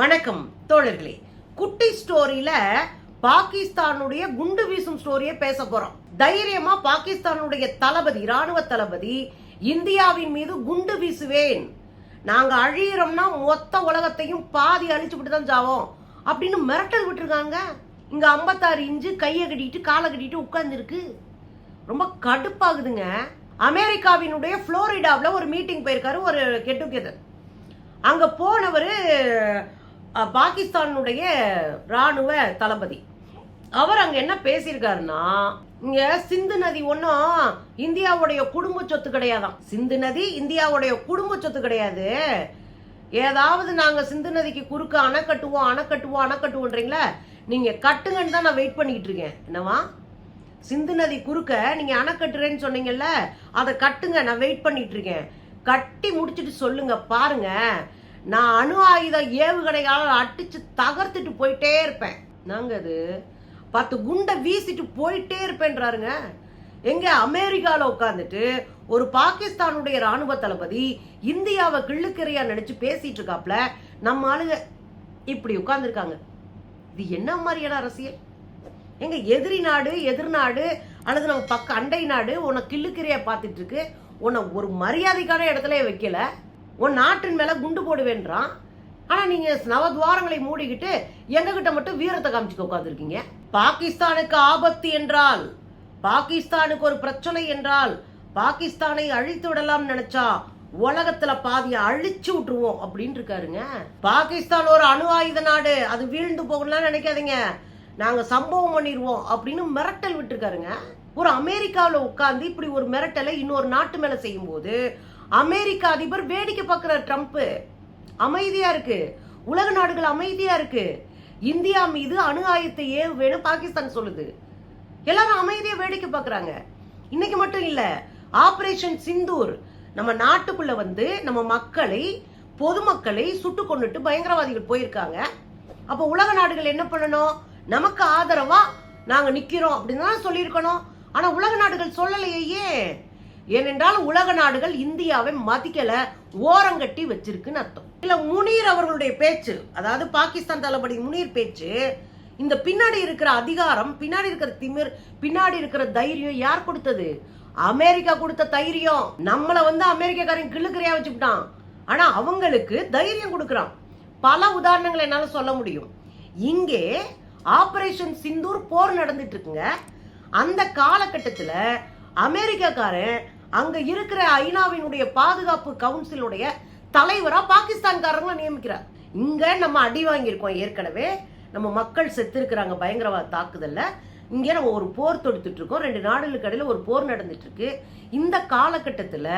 வணக்கம் தோழர்களே. குட்டி ஸ்டோரியில பாகிஸ்தானுடைய குண்டு வீசும் ஸ்டோரியை பேச போறோம். தைரியமா பாகிஸ்தானுடைய தளபதி ராணுவ தளபதி இந்தியாவின் மீது குண்டு வீசுவேன். நாங்க அழியிறோம்னா மொத்த உலகத்தையும் பாதி அழிச்சுட்டு தான் ஜாவோம் அப்படின்னு மிரட்டல் விட்டுருக்காங்க. இங்க ஐம்பத்தாறு இன்ச்சு கையை கட்டிட்டு காலை கட்டிட்டு உட்கார்ந்துருக்கு. ரொம்ப கடுப்பாகுதுங்க. அமெரிக்காவினுடைய புளோரிடாவில் ஒரு மீட்டிங் போயிருக்காரு ஒரு கெட் டுகெதர் அங்கே போனவர் பாகிஸ்தானுடைய ராணுவ தளபதி. அவர் அங்க என்ன பேசியிருக்காருன்னா இங்க சிந்து நதி ஒன்றும் இந்தியாவுடைய குடும்ப சொத்து கிடையாதான் சிந்து நதி இந்தியாவுடைய குடும்ப சொத்து கிடையாது. ஏதாவது நாங்க சிந்து நதிக்கு குறுக்க அணை கட்டுவோம் அணை கட்டுவோம் அணை கட்டுவோன்றீங்களா நீங்க கட்டுங்கன்னு தான் நான் வெயிட் பண்ணிக்கிட்டு இருக்கேன். என்னவா? சிந்து நதி குறுக்க நீங்க அணை கட்டுறேன்னு சொன்னீங்கல்ல அதை கட்டுங்க நான் வெயிட் பண்ணிட்டு இருக்கேன். கட்டி முடிச்சிட்டு சொல்லுங்க பாருங்க. நான் அணு ஆயுத ஏவுகணையால அடிச்சு தகர்த்துட்டு போயிட்டே இருப்பேன். நாங்க அது பத்து குண்டை வீசிட்டு போயிட்டே இருப்பேன்றாருங்க. எங்க அமெரிக்காவில் உட்காந்துட்டு ஒரு பாகிஸ்தானுடைய ராணுவ தளபதி இந்தியாவை கிள்ளுக்கரையா நினைச்சு பேசிட்டு இருக்காப்ல நம்ம ஆளுங்க இப்படி உட்கார்ந்துருக்காங்க. இது என்ன மாதிரியான அரசியல்? எங்க எதிரி நாடு எதிர் நாடு அல்லது நம்ம பக்க அண்டை நாடு உன்னை கிள்ளுக்கிறையா பார்த்துட்டு இருக்கு. உன்னை ஒரு மரியாதைக்கான இடத்துல வைக்கல. உன் நாட்டின் மேலே குண்டு போடுவேன்றான். ஆனால் நீங்கள் நவத்வாரங்களை மூடிக்கிட்டு எங்ககிட்ட மட்டும் வீரத்தை காமிச்சுக்க உட்காந்துருக்கீங்க பாகிஸ்தானுக்கு ஆபத்து என்றால் பாகிஸ்தானுக்கு ஒரு பிரச்சனை என்றால் பாகிஸ்தானை அழித்து விடலாம் நினைச்சா உலகத்துல பாதிய அழிச்சு விட்டுருவோம் அப்படின்னு இருக்காருங்க. பாகிஸ்தான் ஒரு அணு ஆயுத நாடு. அது வீழ்ந்து போகணும்லாம் நினைக்காதீங்க. நாங்க சம்பவம் பண்ணிடுவோம் அப்படின்னு மிரட்டல் விட்டுருக்காருங்க. ஒரு அமெரிக்காவில் உட்காந்து இப்படி ஒரு மிரட்டலை இன்னொரு நாட்டு மேல செய்யும்போது அமெரிக்க அதிபர் வேடிக்கை பார்க்குற ட்ரம்ப். அமைதியா இருக்கு. உலக நாடுகள் அமைதியா இருக்கு. இந்தியா மீது அணு ஆயுதத்தை ஏவுவேன்னு பாகிஸ்தான் சொல்லுது. எல்லாரும் அமைதியா வேடிக்கை பார்க்குறாங்க. இன்னைக்கு மட்டும் இல்ல ஆபரேஷன் சிந்தூர் நம்ம நாட்டுக்குள்ள வந்து நம்ம மக்களை பொதுமக்களை சுட்டு கொண்டுட்டு பயங்கரவாதிகள் போயிருக்காங்க. அப்போ உலக நாடுகள் என்ன பண்ணணும்? நமக்கு ஆதரவா நாங்க நிக்கிறோம் அப்படின்னு தான் சொல்லியிருக்கணும். ஆனா உலக நாடுகள் சொல்லலையே ஏன்? ஏனென்றால் உலக நாடுகள் இந்தியாவை மதிக்கல ஓரங்கட்டி வச்சிருக்குன்னு அர்த்தம். இல்ல முனீர் அவர்களுடைய பேச்சு அதாவது பாகிஸ்தான் தளபதி முனீர் பேச்சு இந்த பின்னாடி இருக்கிற அதிகாரம் பின்னாடி இருக்கிற திமிர் பின்னாடி இருக்கிற தைரியம் யார் கொடுத்தது? அமெரிக்கா கொடுத்த தைரியம். நம்மளை வந்து அமெரிக்காக்காரன் கிள்ளுக்கிறையா வச்சுக்கிட்டான். ஆனா அவங்களுக்கு தைரியம் கொடுக்கறான். பல உதாரணங்களை என்னால சொல்ல முடியும். இங்கே ஆபரேஷன் சிந்தூர் போர் நடந்துட்டு இருக்குங்க. அந்த காலகட்டத்தில் அமெரிக்காக்காரன் அங்க இருக்கிற ஐநாவினுடைய பாதுகாப்பு கவுன்சிலுடைய தலைவரா பாகிஸ்தான்காரங்களை நியமிக்கிறார். இங்க நம்ம அடி வாங்கியிருக்கோம் ஏற்கனவே. நம்ம மக்கள் செத்து இருக்கிறாங்க பயங்கரவாத தாக்குதல்ல. இங்கே நம்ம ஒரு போர் தொடுத்துட்டு இருக்கோம் ரெண்டு நாடுகளுக்கு இடையில ஒரு போர் நடந்துட்டு இருக்கு இந்த காலகட்டத்துல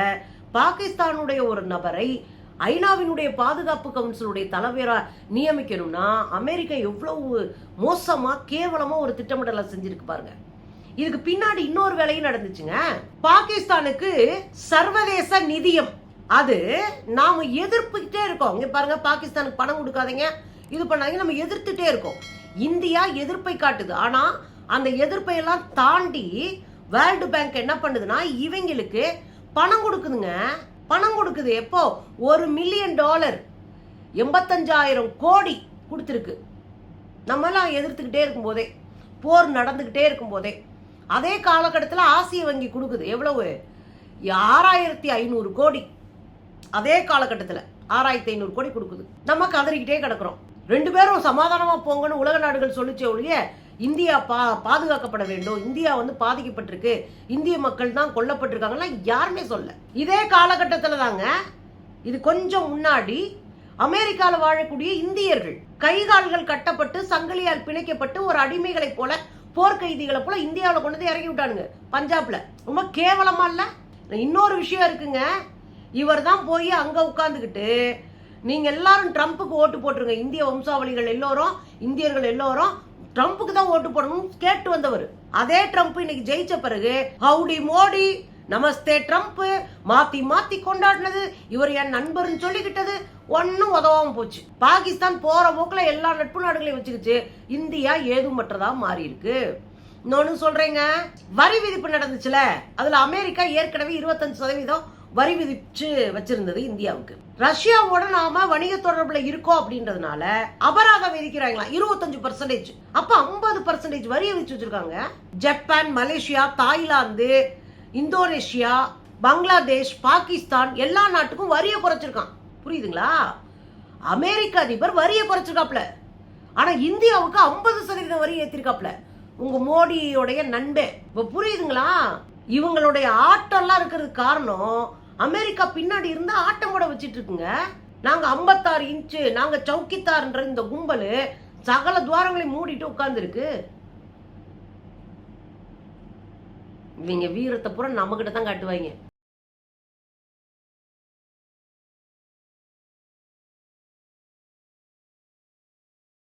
பாகிஸ்தானுடைய ஒரு நபரை ஐநாவினுடைய பாதுகாப்பு கவுன்சிலுடைய தலைவரா நியமிக்கணும்னா அமெரிக்கா எவ்வளவு மோசமா கேவலமா ஒரு திட்டமிடலை செஞ்சிருக்கு பாருங்க. இதுக்கு பின்னாடி இன்னொரு வேலையும் நடந்துச்சுங்க. பாகிஸ்தானுக்கு சர்வதேச நிதியம். அது நாம எதிர்ப்புக்கிட்டே இருக்கோம். இங்க பாருங்க பாகிஸ்தானுக்கு பணம் கொடுக்காதீங்க. இது பண்ணாதீங்க நம்ம எதிர்த்துட்டே இருக்கோம். இந்தியா எதிர்ப்பை காட்டுது. ஆனா அந்த எதிர்ப்பை எல்லாம் தாண்டி வேர்ல்டு பேங்க் என்ன பண்ணுதுன்னா இவங்களுக்கு பணம் கொடுக்குதுங்க. பணம் கொடுக்குது எப்போ? ஒரு மில்லியன் டாலர். எண்பத்தஞ்சாயிரம் கோடி கொடுத்துருக்கு. நம்மெல்லாம் எதிர்த்துக்கிட்டே இருக்கும்போதே போர் நடந்துக்கிட்டே இருக்கும்போதே. அதே காலகட்டத்தில் ஆசிய வங்கி கொடுக்குது. எவ்வளவு? ஆறாயிரத்தி ஐநூறு கோடி. அதே காலகட்டத்தில் ஆறாயிரத்தி ஐநூறு கோடி கொடுக்குது. நம்ம கதறிக்கிட்டே கிடக்குறோம். ரெண்டு பேரும் சமாதானமா போங்கன்னு உலக நாடுகள் சொல்லிச்சே ஒழிய இந்தியா பா பாதுகாக்கப்பட வேண்டும். இந்தியா வந்து பாதிக்கப்பட்டிருக்கு. இந்திய மக்கள் தான் கொல்லப்பட்டிருக்காங்கலாம் யாருமே சொல்ல. இதே காலகட்டத்தில் தாங்க இது கொஞ்சம் முன்னாடி அமெரிக்கால வாழக்கூடிய இந்தியர்கள் கைகால்கள் கட்டப்பட்டு சங்கிலியால் பிணைக்கப்பட்டு ஒரு அடிமைகளைப் போல போர்க்கைதிகளை போல இந்தியாவில் கொண்டு வந்து இறக்கி விட்டானுங்க. பஞ்சாப்ல. ரொம்ப கேவலமா இல்லை? இன்னொரு விஷயம் இருக்குங்க. இவர் தான் போய் அங்கே உட்காந்துக்கிட்டு நீங்க எல்லாரும் ட்ரம்ப்புக்கு ஓட்டு போட்டுருங்க. இந்திய வம்சாவளிகள் எல்லோரும் இந்தியர்கள் எல்லோரும் ட்ரம்ப்புக்கு தான் ஓட்டு போடணும் கேட்டு வந்தவர். அதே ட்ரம்ப் இன்னைக்கு ஜெயிச்ச பிறகு ஹவுடி மோடி நமஸ்தே ட்ரம்ப். மாத்தி மாத்தி கொண்டாடினது. இவர் என் நண்பர்னு சொல்லிக்கிட்டது. ஒன்னும் உதவாம போச்சு. பாகிஸ்தான் போற போக்குல எல்லா நட்பு நாடுகளையும் வச்சுக்கிச்சு. இந்தியா ஏதுமற்றதா மாறி இருக்கு இன்னொன்னு சொல்றேங்க. வரி விதிப்பு நடந்துச்சுல. அதுல அமெரிக்கா ஏற்கனவே இருபத்தஞ்சு சதவீதம் வரி விதிச்சு வச்சிருந்தது இந்தியாவுக்கு. ரஷ்யாவோட நாம வணிக தொடர்புல இருக்கோம் அப்படின்றதுனால அபராதம் விதிக்கிறாங்களா? இருபத்தஞ்சு பர்சன்டேஜ் அப்ப ஐம்பது பர்சன்டேஜ் வரி விதிச்சு வச்சிருக்காங்க. Japan Malaysia Thailand Indonesia Bangladesh Pakistan எல்லா நாட்டுக்கும் வரியை குறைச்சிருக்கான். புரியுதுங்களா? அமெரிக்க அதிபர் வரியை குறைச்சிருக்காப்ல. ஆனா இந்தியாவுக்கு ஐம்பது சதவீதம் வரி ஏத்திருக்காப்ல. உங்க மோடியோடைய நண்பே. இப்ப புரியுதுங்களா? இவங்களுடைய ஆட்டம்லாம் இருக்கிறதுக்கு காரணம் அமெரிக்கா பின்னாடி இருந்து ஆட்டம் கூட வச்சிட்டு இருக்குங்க. நாங்க 56 இன்ச்சு நாங்க சவுக்கித்தார்ன்ற இந்த கும்பல் சகல துவாரங்களையும் மூடிட்டு உட்காந்துருக்கு இருக்கு இவங்க வீரத்தை பூரா நம்மகிட்ட தான் காட்டுவாங்க.